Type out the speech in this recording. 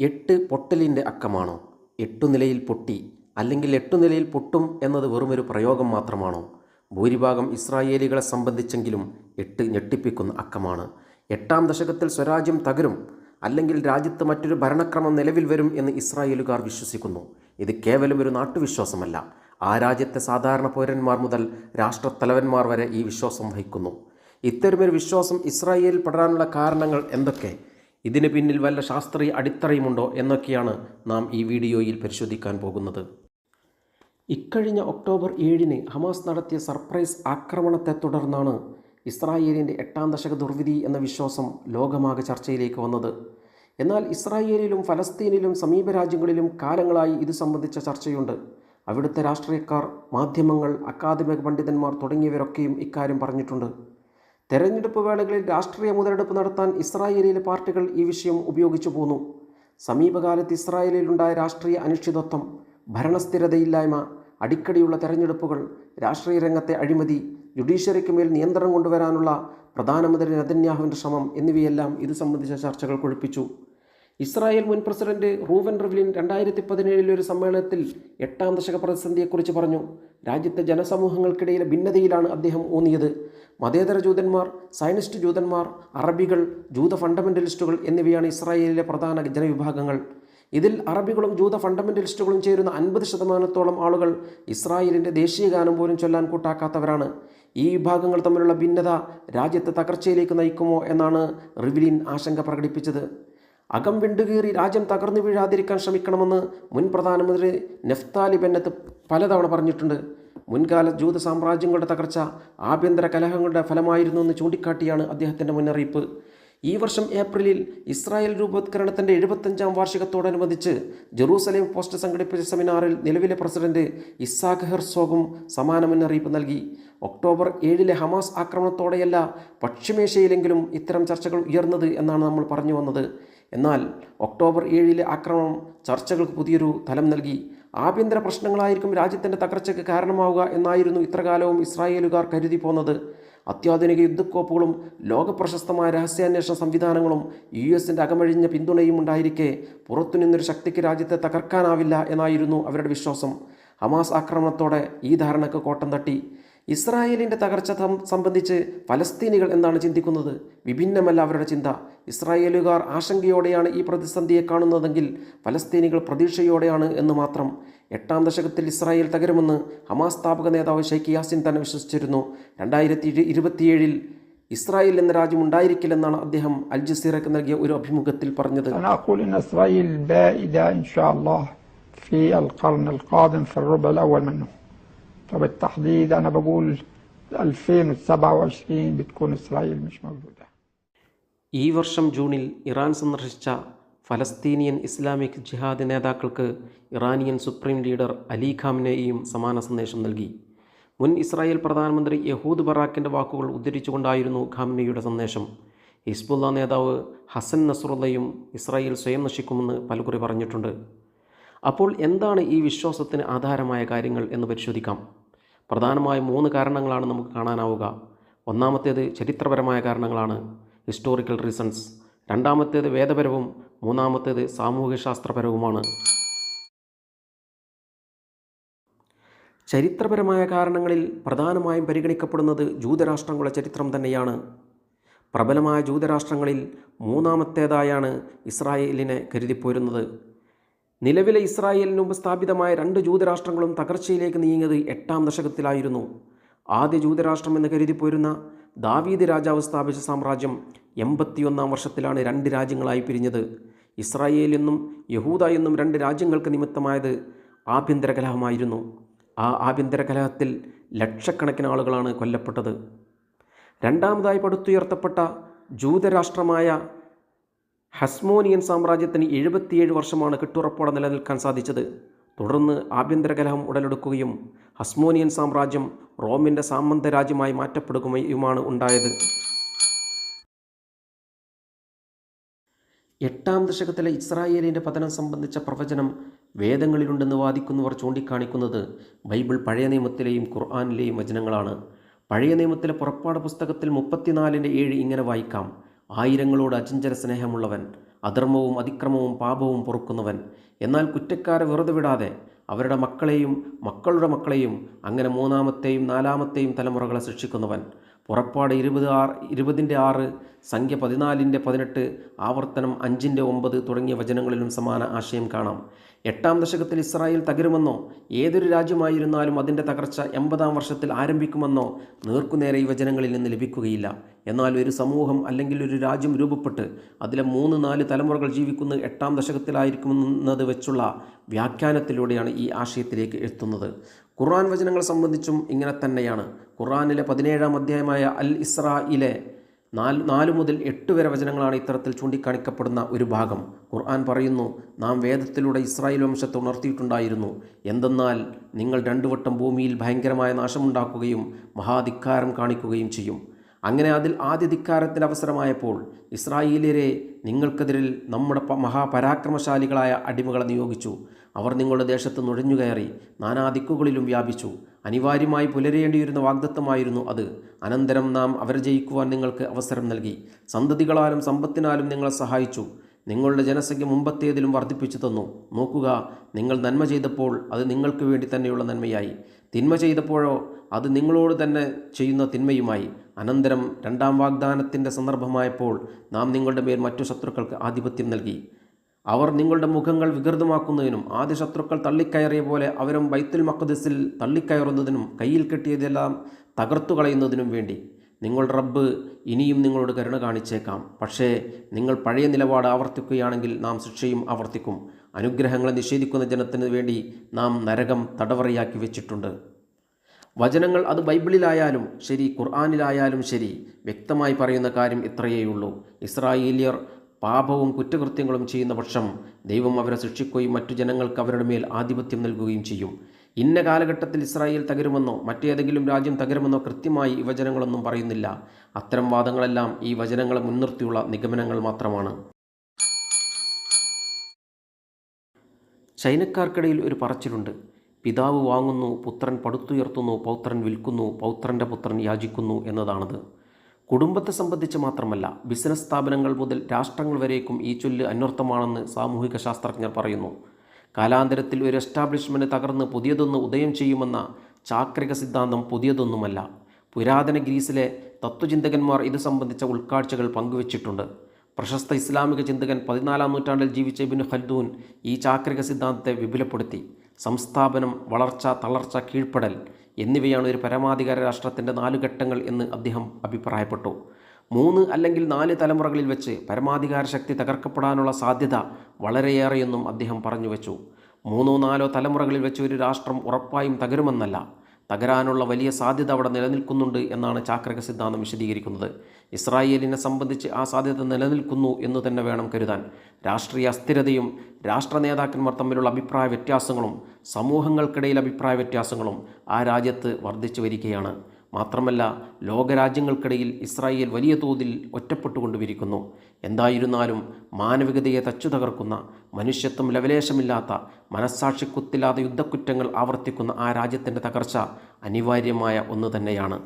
എട്ട് പൊട്ടലിന്റെ അക്കമാണോ? എട്ടു നിലയിൽ പൊട്ടി അല്ലെങ്കിൽ എട്ടു നിലയിൽ പൊട്ടും എന്നത് വെറുമൊരു പ്രയോഗം മാത്രമാണോ? ഭൂരിഭാഗം ഇസ്രായേലികളെ സംബന്ധിച്ചെങ്കിലും എട്ട് ഞെട്ടിപ്പിക്കുന്ന അക്കമാണ്. എട്ടാം ദശകത്തിൽ സ്വരാജ്യം തകരും അല്ലെങ്കിൽ രാജ്യത്ത് മറ്റൊരു ഭരണക്രമം നിലവിൽ വരും എന്ന് ഇസ്രായേലുകാർ വിശ്വസിക്കുന്നു. ഇത് കേവലം ഒരു നാട്ടുവിശ്വാസമല്ല. ആ രാജ്യത്തെ സാധാരണ പൗരന്മാർ മുതൽ രാഷ്ട്രത്തലവന്മാർ വരെ ഈ വിശ്വാസം വഹിക്കുന്നു. ഇത്തരമൊരു വിശ്വാസം ഇസ്രായേലിൽ പടരാനുള്ള കാരണങ്ങൾ എന്തൊക്കെ? ഇതിന് പിന്നിൽ വല്ല ശാസ്ത്രീയ അടിത്തറയുമുണ്ടോ എന്നൊക്കെയാണ് നാം ഈ വീഡിയോയിൽ പരിശോധിക്കാൻ പോകുന്നത്. ഇക്കഴിഞ്ഞ ഒക്ടോബർ ഏഴിന് ഹമാസ് നടത്തിയ സർപ്രൈസ് ആക്രമണത്തെ തുടർന്നാണ് ഇസ്രായേലിന്റെ എട്ടാം ദശക ദുർവിധി എന്ന വിശ്വാസം ലോകമാകെ ചർച്ചയിലേക്ക് വന്നത്. എന്നാൽ ഇസ്രായേലിലും ഫലസ്തീനിലും സമീപ രാജ്യങ്ങളിലും കാലങ്ങളായി ഇത് സംബന്ധിച്ച ചർച്ചയുണ്ട്. അവിടുത്തെ രാഷ്ട്രീയക്കാർ മാധ്യമങ്ങൾ അക്കാദമിക പണ്ഡിതന്മാർ തുടങ്ങിയവരൊക്കെയും ഇക്കാര്യം പറഞ്ഞിട്ടുണ്ട്. തെരഞ്ഞെടുപ്പ് വേളകളിൽ രാഷ്ട്രീയ മുതലെടുപ്പ് നടത്താൻ ഇസ്രായേലിലെ പാർട്ടികൾ ഈ വിഷയം ഉപയോഗിച്ചു പോന്നു. സമീപകാലത്ത് ഇസ്രായേലിലുണ്ടായ രാഷ്ട്രീയ അനിശ്ചിതത്വം ഭരണസ്ഥിരതയില്ലായ്മ അടിക്കടിയുള്ള തെരഞ്ഞെടുപ്പുകൾ രാഷ്ട്രീയ രംഗത്തെ അഴിമതി ജുഡീഷ്യറിക്ക് മേൽ നിയന്ത്രണം കൊണ്ടുവരാനുള്ള പ്രധാനമന്ത്രി നെതന്യാഹുവിന്റെ ശ്രമം എന്നിവയെല്ലാം ഇത് സംബന്ധിച്ച ചർച്ചകൾ കൊഴുപ്പിച്ചു. ഇസ്രായേൽ മുൻ പ്രസിഡന്റ് റൂവൻ റിവ്ലിൻ രണ്ടായിരത്തി പതിനേഴിലെ ഒരു സമ്മേളനത്തിൽ എട്ടാം ദശക പ്രതിസന്ധിയെക്കുറിച്ച് പറഞ്ഞു. രാജ്യത്തെ ജനസമൂഹങ്ങൾക്കിടയിലെ ഭിന്നതയിലാണ് അദ്ദേഹം ഊന്നിയത്. മതേതര ജൂതന്മാർ സയനിസ്റ്റ് ജൂതന്മാർ അറബികൾ ജൂത ഫണ്ടമെന്റലിസ്റ്റുകൾ എന്നിവയാണ് ഇസ്രായേലിലെ പ്രധാന ജനവിഭാഗങ്ങൾ. ഇതിൽ അറബികളും ജൂത ഫണ്ടമെന്റലിസ്റ്റുകളും ചേരുന്ന അൻപത് ശതമാനത്തോളം ആളുകൾ ഇസ്രായേലിന്റെ ദേശീയ ഗാനം പോലും ചൊല്ലാൻ കൂട്ടാക്കാത്തവരാണ്. ഈ വിഭാഗങ്ങൾ തമ്മിലുള്ള ഭിന്നത രാജ്യത്തെ തകർച്ചയിലേക്ക് നയിക്കുമോ എന്നാണ് റിവിലിൻ ആശങ്ക പ്രകടിപ്പിച്ചത്. അകം വിണ്ടുകീറി രാജ്യം തകർന്നു വീഴാതിരിക്കാൻ ശ്രമിക്കണമെന്ന് മുൻ പ്രധാനമന്ത്രി നെഫ്താലി ബെന്നത്ത് പലതവണ പറഞ്ഞിട്ടുണ്ട്. മുൻകാല ജൂത സാമ്രാജ്യങ്ങളുടെ തകർച്ച ആഭ്യന്തര കലഹങ്ങളുടെ ഫലമായിരുന്നു എന്ന് ചൂണ്ടിക്കാട്ടിയാണ് അദ്ദേഹത്തിന്റെ മുന്നറിയിപ്പ്. ഈ വർഷം ഏപ്രിലിൽ ഇസ്രായേൽ രൂപവത്കരണത്തിന്റെ എഴുപത്തഞ്ചാം വാർഷികത്തോടനുബന്ധിച്ച് ജെറൂസലേം പോസ്റ്റ് സംഘടിപ്പിച്ച സെമിനാറിൽ നിലവിലെ പ്രസിഡന്റ് ഇസാഖ് ഹെർസോഗും സമാന മുന്നറിയിപ്പ് നൽകി. ഒക്ടോബർ ഏഴിലെ ഹമാസ് ആക്രമണത്തോടെയല്ല പശ്ചിമേഷ്യയിലെങ്കിലും ഇത്തരം ചർച്ചകൾ ഉയർന്നത് എന്നാണ് നമ്മൾ പറഞ്ഞു വന്നത്. എന്നാൽ ഒക്ടോബർ ഏഴിലെ ആക്രമണം ചർച്ചകൾക്ക് പുതിയൊരു തലം നൽകി. ആഭ്യന്തര പ്രശ്നങ്ങളായിരിക്കും രാജ്യത്തിന്റെ തകർച്ചയ്ക്ക് കാരണമാവുക എന്നായിരുന്നു ഇത്രകാലവും ഇസ്രായേലുകാർ കരുതി പോന്നത്. അത്യാധുനിക യുദ്ധക്കോപ്പുകളും ലോകപ്രശസ്തമായ രഹസ്യാന്വേഷണ സംവിധാനങ്ങളും യു എസിന്റെ അകമഴിഞ്ഞ പിന്തുണയും ഉണ്ടായിരിക്കെ പുറത്തുനിന്നൊരു ശക്തിക്ക് രാജ്യത്തെ തകർക്കാനാവില്ല എന്നായിരുന്നു അവരുടെ വിശ്വാസം. ഹമാസ് ആക്രമണത്തോടെ ഈ ധാരണക്ക് കോട്ടം തട്ടി. ഇസ്രായേലിൻ്റെ തകർച്ച സംബന്ധിച്ച് ഫലസ്തീനികൾ എന്താണ് ചിന്തിക്കുന്നത് വിഭിന്നമല്ല അവരുടെ ചിന്ത ഇസ്രായേലുകാർ ആശങ്കയോടെയാണ് ഈ പ്രതിസന്ധിയെ കാണുന്നതെങ്കിൽ ഫലസ്തീനികൾ പ്രതീക്ഷയോടെയാണ് എന്ന് മാത്രം എട്ടാം ദശകത്തിൽ ഇസ്രായേൽ തകരുമെന്ന് ഹമാസ് സ്ഥാപക നേതാവ് ഷെയ്ഖ് യാസിൻ തന്നെ വിശ്വസിച്ചിരുന്നു രണ്ടായിരത്തി ഇരുപത്തിയേഴിൽ ഇസ്രായേൽ എന്ന രാജ്യം ഉണ്ടായിരിക്കില്ലെന്നാണ് അദ്ദേഹം അൽ ജസീറയ്ക്ക് നൽകിയ ഒരു അഭിമുഖത്തിൽ പറഞ്ഞത് أنا أقول أن إسرائيل بائدة إن شاء الله في القرن القادم في الربع الأول منه فبالتحديد أنا بقول 2027 بتكون إسرائيل مش موجودة ഈ വർഷം ജൂണിൽ ഇറാൻ സന്ദർശിച്ച ഫലസ്തീനിയൻ ഇസ്ലാമിക് ജിഹാദ് നേതാക്കൾക്ക് ഇറാനിയൻ സുപ്രീം ലീഡർ അലി ഖാമിനെയും സമാന സന്ദേശം നൽകി മുൻ ഇസ്രായേൽ പ്രധാനമന്ത്രി യഹൂദ് ബറാക്കിൻ്റെ വാക്കുകൾ ഉദ്ധരിച്ചുകൊണ്ടായിരുന്നു ഖാമിനെയുടെ സന്ദേശം ഹിസ്ബുള്ള നേതാവ് ഹസൻ നസ്രുള്ളയും ഇസ്രായേൽ സ്വയം നശിക്കുമെന്ന് പലകുറി പറഞ്ഞിട്ടുണ്ട് അപ്പോൾ എന്താണ് ഈ വിശ്വാസത്തിന് ആധാരമായ കാര്യങ്ങൾ എന്ന് പരിശോധിക്കാം. പ്രധാനമായും മൂന്ന് കാരണങ്ങളാണ് നമുക്ക് കാണാനാവുക. ഒന്നാമത്തേത് ചരിത്രപരമായ കാരണങ്ങളാണ്. ഹിസ്റ്റോറിക്കൽ റീസൺസ് രണ്ടാമത്തേത് വേദപരവും. മൂന്നാമത്തേത് സാമൂഹ്യശാസ്ത്രപരവുമാണ്. ചരിത്രപരമായ കാരണങ്ങളിൽ പ്രധാനമായും പരിഗണിക്കപ്പെടുന്നത് ജൂതരാഷ്ട്രങ്ങളുടെ ചരിത്രം തന്നെയാണ്. പ്രബലമായ ജൂതരാഷ്ട്രങ്ങളിൽ മൂന്നാമത്തേതായാണ് ഇസ്രായേലിനെ കരുതിപ്പോരുന്നത്. നിലവിലെ ഇസ്രായേലിന് മുമ്പ് സ്ഥാപിതമായ രണ്ട് ജൂതരാഷ്ട്രങ്ങളും തകർച്ചയിലേക്ക് നീങ്ങിയത് എട്ടാം ദശകത്തിലായിരുന്നു. ആദ്യ ജൂതരാഷ്ട്രം എന്ന് കരുതിപ്പോരുന്ന ദാവീദ് രാജാവ് സ്ഥാപിച്ച സാമ്രാജ്യം എൺപത്തിയൊന്നാം വർഷത്തിലാണ് രണ്ട് രാജ്യങ്ങളായി പിരിഞ്ഞത്. ഇസ്രായേൽ എന്നും യഹൂദ എന്നും രണ്ട് രാജ്യങ്ങൾക്ക് നിമിത്തമായത് ആഭ്യന്തര കലഹമായിരുന്നു. ആ ആഭ്യന്തര കലഹത്തിൽ ലക്ഷക്കണക്കിന് ആളുകളാണ് കൊല്ലപ്പെട്ടത്. രണ്ടാമതായി പടുത്തുയർത്തപ്പെട്ട ജൂതരാഷ്ട്രമായ ഹസ്മോനിയൻ സാമ്രാജ്യത്തിന് എഴുപത്തിയേഴ് വർഷമാണ് കെട്ടുറപ്പോടെ നിലനിൽക്കാൻ സാധിച്ചത്. തുടർന്ന് ആഭ്യന്തര കലഹം ഉടലെടുക്കുകയും ഹസ്മോനിയൻ സാമ്രാജ്യം റോമിന്റെ സാമന്ത രാജ്യമായി മാറ്റപ്പെടുകയുമാണ് ഉണ്ടായത്. എട്ടാം ദശകത്തിലെ ഇസ്രായേലിന്റെ പതനം സംബന്ധിച്ച പ്രവചനം വേദങ്ങളിലുണ്ടെന്ന് വാദിക്കുന്നവർ ചൂണ്ടിക്കാണിക്കുന്നത് ബൈബിൾ പഴയ നിയമത്തിലെയും ഖുർആാനിലെയും വചനങ്ങളാണ്. പഴയ നിയമത്തിലെ പുറപ്പാട് പുസ്തകത്തിൽ മുപ്പത്തിനാലിന്റെ ഏഴ് ഇങ്ങനെ വായിക്കാം. ആയിരങ്ങളോട് അചഞ്ചര സ്നേഹമുള്ളവൻ അധർമ്മവും അതിക്രമവും പാപവും പൊറുക്കുന്നവൻ. എന്നാൽ കുറ്റക്കാരെ വെറുതെ വിടാതെ അവരുടെ മക്കളെയും മക്കളുടെ മക്കളെയും അങ്ങനെ മൂന്നാമത്തെയും നാലാമത്തെയും തലമുറകളെ ശിക്ഷിക്കുന്നവൻ. പുറപ്പാട് ഇരുപത് ആറ് ഇരുപതിന്റെ ആറ് സംഖ്യ പതിനാലിന്റെ പതിനെട്ട് ആവർത്തനം അഞ്ചിന്റെ ഒമ്പത് തുടങ്ങിയ വചനങ്ങളിലും സമാന ആശയം കാണാം. എട്ടാം ദശകത്തിൽ ഇസ്രായേൽ തകരുമെന്നോ ഏതൊരു രാജ്യമായിരുന്നാലും അതിന്റെ തകർച്ച എൺപതാം വർഷത്തിൽ ആരംഭിക്കുമെന്നോ നേർക്കുനേരെ യുവജനങ്ങളിൽ നിന്ന് ലഭിക്കുകയില്ല. എന്നാൽ ഒരു സമൂഹം അല്ലെങ്കിൽ ഒരു രാജ്യം രൂപപ്പെട്ട് അതിലെ മൂന്ന് നാല് തലമുറകൾ ജീവിക്കുന്ന എട്ടാം ദശകത്തിലായിരിക്കുമെന്നത് വെച്ചുള്ള വ്യാഖ്യാനത്തിലൂടെയാണ് ഈ ആശയത്തിലേക്ക് എത്തുന്നത്. ഖുർആൻ വചനങ്ങൾ സംബന്ധിച്ചും ഇങ്ങനെ തന്നെയാണ്. ഖുർആനിലെ പതിനേഴാം അധ്യായമായ അൽ ഇസ്രായിലെ നാല് നാല് മുതൽ എട്ട് വരെ വചനങ്ങളാണ് ഇത്തരത്തിൽ ചൂണ്ടിക്കാണിക്കപ്പെടുന്ന ഒരു ഭാഗം. ഖുർആൻ പറയുന്നു നാം വേദത്തിലൂടെ ഇസ്രായേൽ വംശത്തെ ഉണർത്തിയിട്ടുണ്ടായിരുന്നു. എന്തെന്നാൽ നിങ്ങൾ രണ്ടു വട്ടം ഭൂമിയിൽ ഭയങ്കരമായ നാശമുണ്ടാക്കുകയും മഹാധിക്കാരം കാണിക്കുകയും ചെയ്യും. അങ്ങനെ അതിൽ ആദ്യ ധിക്കാരത്തിന് അവസരമായപ്പോൾ ഇസ്രായേലിയരെ നിങ്ങൾക്കെതിരിൽ നമ്മുടെ മഹാപരാക്രമശാലികളായ അടിമകളെ നിയോഗിച്ചു. അവർ നിങ്ങളുടെ ദേശത്ത് നുഴഞ്ഞുകയറി നാനാദിക്കുകളിലും വ്യാപിച്ചു. അനിവാര്യമായി പുലരേണ്ടിയിരുന്ന വാഗ്ദത്തമായിരുന്നു അത്. അനന്തരം നാം അവരെ ജയിക്കുവാൻ നിങ്ങൾക്ക് അവസരം നൽകി. സന്തതികളാലും സമ്പത്തിനാലും നിങ്ങളെ സഹായിച്ചു. നിങ്ങളുടെ ജനസംഖ്യ മുമ്പത്തേതിലും വർദ്ധിപ്പിച്ചു തന്നു. നോക്കുക നിങ്ങൾ നന്മ ചെയ്തപ്പോൾ അത് നിങ്ങൾക്ക് വേണ്ടി തന്നെയുള്ള നന്മയായി. തിന്മ ചെയ്തപ്പോഴോ അത് നിങ്ങളോട് തന്നെ ചെയ്യുന്ന തിന്മയുമായി. അനന്തരം രണ്ടാം വാഗ്ദാനത്തിന്റെ സന്ദർഭമായപ്പോൾ നാം നിങ്ങളുടെ മേൽ മറ്റു ശത്രുക്കൾക്ക് ആധിപത്യം നൽകി. അവർ നിങ്ങളുടെ മുഖങ്ങൾ വികൃതമാക്കുന്നതിനും ആദ്യ ശത്രുക്കൾ തള്ളിക്കയറിയ പോലെ അവരും ബൈത്തുൽ മഖദസിൽ തള്ളിക്കയറുന്നതിനും കയ്യിൽ കെട്ടിയതെല്ലാം തകർത്തു കളയുന്നതിനും വേണ്ടി. നിങ്ങളുടെ റബ്ബ് ഇനിയും നിങ്ങളോട് കരുണ കാണിച്ചേക്കാം. പക്ഷേ നിങ്ങൾ പഴയ നിലപാട് ആവർത്തിക്കുകയാണെങ്കിൽ നാം ശിക്ഷയും ആവർത്തിക്കും. അനുഗ്രഹങ്ങളെ നിഷേധിക്കുന്ന ജനത്തിന് വേണ്ടി നാം നരകം തടവറയാക്കി വെച്ചിട്ടുണ്ട്. വചനങ്ങൾ അത് ബൈബിളിലായാലും ശരി ഖുർആാനിലായാലും ശരി വ്യക്തമായി പറയുന്ന കാര്യം ഇത്രയേയുള്ളൂ. ഇസ്രായേലിയർ പാപവും കുറ്റകൃത്യങ്ങളും ചെയ്യുന്ന പക്ഷം ദൈവം അവരെ ശിക്ഷിക്കുകയും മറ്റു ജനങ്ങൾക്ക് അവരുടെ മേൽ ആധിപത്യം നൽകുകയും ചെയ്യും. ഇന്ന കാലഘട്ടത്തിൽ ഇസ്രായേൽ തകരുമെന്നോ മറ്റേതെങ്കിലും രാജ്യം തകരുമെന്നോ കൃത്യമായി ഈ വചനങ്ങളൊന്നും പറയുന്നില്ല. അത്തരം വാദങ്ങളെല്ലാം ഈ വചനങ്ങളെ മുൻനിർത്തിയുള്ള നിഗമനങ്ങൾ മാത്രമാണ്. ചൈനക്കാർക്കിടയിൽ ഒരു പറച്ചിലുണ്ട്. പിതാവ് വാങ്ങുന്നു പുത്രൻ പടുത്തുയർത്തുന്നു പൗത്രൻ വിൽക്കുന്നു പൗത്രന്റെ പുത്രൻ യാചിക്കുന്നു എന്നതാണത്. കുടുംബത്തെ സംബന്ധിച്ച് മാത്രമല്ല ബിസിനസ് സ്ഥാപനങ്ങൾ മുതൽ രാഷ്ട്രങ്ങൾ വരേക്കും ഈ ചൊല്ല് അന്വർത്ഥമാണെന്ന് സാമൂഹിക ശാസ്ത്രജ്ഞർ പറയുന്നു. കാലാന്തരത്തിൽ ഒരു എസ്റ്റാബ്ലിഷ്മെന്റ് തകർന്ന് പുതിയതൊന്ന് ഉദയം ചെയ്യുമെന്ന ചാക്രിക സിദ്ധാന്തം പുതിയതൊന്നുമല്ല. പുരാതന ഗ്രീസിലെ തത്വചിന്തകന്മാർ ഇത് സംബന്ധിച്ച ഉൾക്കാഴ്ചകൾ പങ്കുവച്ചിട്ടുണ്ട്. പ്രശസ്ത ഇസ്ലാമിക ചിന്തകൻ പതിനാലാം നൂറ്റാണ്ടിൽ ജീവിച്ച ഇബിൻ ഖൽദൂൻ ഈ ചാക്രിക സിദ്ധാന്തത്തെ വിപുലപ്പെടുത്തി. സംസ്ഥാപനം വളർച്ച തളർച്ച കീഴ്പ്പെടൽ എന്നിവയാണ് ഒരു പരമാധികാര രാഷ്ട്രത്തിന്റെ നാലു ഘട്ടങ്ങൾ എന്ന് അദ്ദേഹം അഭിപ്രായപ്പെട്ടു. മൂന്ന് അല്ലെങ്കിൽ നാല് തലമുറകളിൽ വെച്ച് പരമാധികാര ശക്തി തകർക്കപ്പെടാനുള്ള സാധ്യത വളരെയേറെയെന്നും അദ്ദേഹം പറഞ്ഞു വെച്ചു. മൂന്നോ നാലോ തലമുറകളിൽ വെച്ച് ഒരു രാഷ്ട്രം ഉറപ്പായും തകരുമെന്നല്ല തകരാനുള്ള വലിയ സാധ്യത അവിടെ നിലനിൽക്കുന്നുണ്ട് എന്നാണ് ചാക്രക സിദ്ധാന്തം വിശദീകരിക്കുന്നത്. ഇസ്രായേലിനെ സംബന്ധിച്ച് ആ സാധ്യത നിലനിൽക്കുന്നു എന്ന് തന്നെ വേണം കരുതാൻ. രാഷ്ട്രീയ അസ്ഥിരതയും രാഷ്ട്ര നേതാക്കന്മാർ തമ്മിലുള്ള അഭിപ്രായ വ്യത്യാസങ്ങളും സമൂഹങ്ങൾക്കിടയിൽ അഭിപ്രായ വ്യത്യാസങ്ങളും ആ രാജ്യത്ത് വർദ്ധിച്ചു വരികയാണ്. മാത്രമല്ല ലോകരാജ്യങ്ങൾക്കിടയിൽ ഇസ്രായേൽ വലിയ തോതിൽ ഒറ്റപ്പെട്ടുകൊണ്ടുവിരിക്കുന്നു എന്തായിരുന്നാലും മാനവികതയെ തച്ചു തകർക്കുന്ന മനുഷ്യത്വം ലവലേശമില്ലാത്ത മനസ്സാക്ഷിക്കുത്തില്ലാതെ യുദ്ധക്കുറ്റങ്ങൾ ആവർത്തിക്കുന്ന ആ രാജ്യത്തിന്റെ തകർച്ച അനിവാര്യമായ ഒന്ന് തന്നെയാണ്.